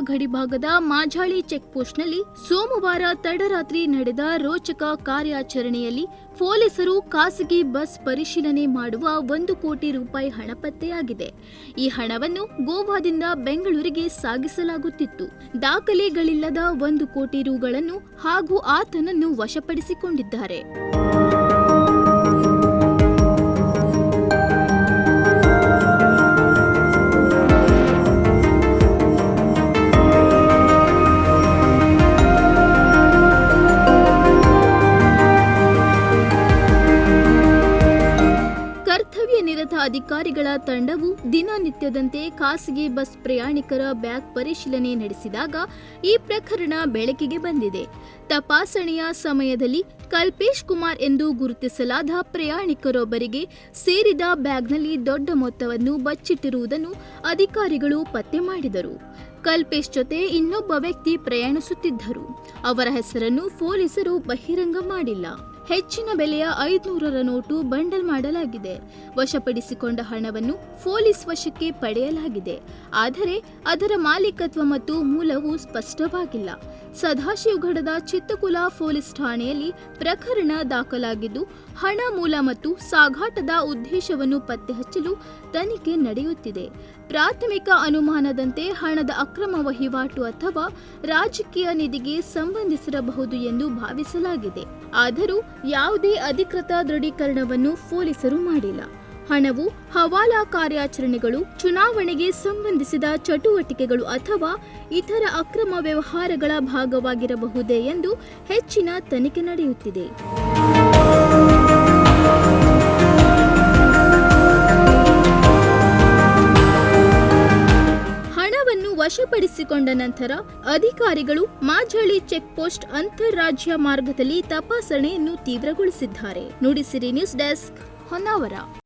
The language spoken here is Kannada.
ಗಡಿಭಾಗದ ಮಾಜಾಳಿ ಚೆಕ್ಪೋಸ್ಟ್ನಲ್ಲಿ ಸೋಮವಾರ ತಡರಾತ್ರಿ ನಡೆದ ರೋಚಕ ಕಾರ್ಯಾಚರಣೆಯಲ್ಲಿ ಪೊಲೀಸರು ಖಾಸಗಿ ಬಸ್ ಪರಿಶೀಲನೆ ಮಾಡುವ ಒಂದು ಕೋಟಿ ರೂಪಾಯಿ ಹಣ ಪತ್ತೆಯಾಗಿದೆ ಈ ಹಣವನ್ನು ಗೋವಾದಿಂದ ಬೆಂಗಳೂರಿಗೆ ಸಾಗಿಸಲಾಗುತ್ತಿತ್ತು. ದಾಖಲೆಗಳಿಲ್ಲದ ಒಂದು ಕೋಟಿ ರುಗಳನ್ನು ಹಾಗೂ ಆತನನ್ನು ವಶಪಡಿಸಿಕೊಂಡಿದ್ದಾರೆ. ಕರ್ತವ್ಯ ಅಧಿಕಾರಿಗಳ ತಂಡವು ದಿನನಿತ್ಯದಂತೆ ಖಾಸಗಿ ಬಸ್ ಪ್ರಯಾಣಿಕರ ಬ್ಯಾಗ್ ಪರಿಶೀಲನೆ ನಡೆಸಿದಾಗ ಈ ಪ್ರಕರಣ ಬೆಳಕಿಗೆ ಬಂದಿದೆ. ತಪಾಸಣೆಯ ಸಮಯದಲ್ಲಿ ಕಲ್ಪೇಶ್ ಕುಮಾರ್ ಎಂದು ಗುರುತಿಸಲಾದ ಪ್ರಯಾಣಿಕರೊಬ್ಬರಿಗೆ ಸೇರಿದ ಬ್ಯಾಗ್ನಲ್ಲಿ ದೊಡ್ಡ ಮೊತ್ತವನ್ನು ಬಚ್ಚಿಟ್ಟಿರುವುದನ್ನು ಅಧಿಕಾರಿಗಳು ಪತ್ತೆ ಮಾಡಿದರು. ಕಲ್ಪೇಶ್ ಜೊತೆ ಇನ್ನೊಬ್ಬ ವ್ಯಕ್ತಿ ಪ್ರಯಾಣಿಸುತ್ತಿದ್ದರು. ಅವರ ಹೆಸರನ್ನು ಪೊಲೀಸರು ಬಹಿರಂಗ ಮಾಡಿಲ್ಲ. ಹೆಚ್ಚಿನ ಬೆಲೆಯ ಐದುನೂರರ ನೋಟು ಬಂಡಲ್ ಮಾಡಲಾಗಿದೆ. ವಶಪಡಿಸಿಕೊಂಡ ಹಣವನ್ನು ಪೊಲೀಸ್ ವಶಕ್ಕೆ ಪಡೆಯಲಾಗಿದೆ. ಆದರೆ ಅದರ ಮಾಲೀಕತ್ವ ಮತ್ತು ಮೂಲವು ಸ್ಪಷ್ಟವಾಗಿಲ್ಲ. ಸದಾಶಿವಗಢದ ಚಿತ್ತಕುಲ ಪೊಲೀಸ್ ಠಾಣೆಯಲ್ಲಿ ಪ್ರಕರಣ ದಾಖಲಾಗಿದ್ದು, ಹಣ ಮೂಲ ಮತ್ತು ಸಾಗಾಟದ ಉದ್ದೇಶವನ್ನು ಪತ್ತೆಹಚ್ಚಲು ತನಿಖೆ ನಡೆಯುತ್ತಿದೆ. ಪ್ರಾಥಮಿಕ ಅನುಮಾನದಂತೆ ಹಣದ ಅಕ್ರಮ ವಹಿವಾಟು ಅಥವಾ ರಾಜಕೀಯ ನಿಧಿಗೆ ಸಂಬಂಧಿಸಿರಬಹುದು ಎಂದು ಭಾವಿಸಲಾಗಿದೆ. ಆದರೂ ಯಾವುದೇ ಅಧಿಕೃತ ದೃಢೀಕರಣವನ್ನು ಪೊಲೀಸರು ಮಾಡಿಲ್ಲ. ಹಣವು ಹವಾಲಾ ಕಾರ್ಯಾಚರಣೆಗಳು, ಚುನಾವಣೆಗೆ ಸಂಬಂಧಿಸಿದ ಚಟುವಟಿಕೆಗಳು ಅಥವಾ ಇತರ ಅಕ್ರಮ ವ್ಯವಹಾರಗಳ ಭಾಗವಾಗಿರಬಹುದೇ ಎಂದು ಹೆಚ್ಚಿನ ತನಿಖೆ ನಡೆಯುತ್ತಿದೆ. ವಶಪಡಿಸಿಕೊಂಡ ನಂತರ ಅಧಿಕಾರಿಗಳು ಮಾಜಳಿ ಚೆಕ್ ಪೋಸ್ಟ್ ಅಂತಾರಾಜ್ಯ ಮಾರ್ಗದಲ್ಲಿ ತಪಾಸಣೆಯನ್ನು ತೀವ್ರಗೊಳಿಸಿದ್ದಾರೆ. Nudisiri news desk Honnavar.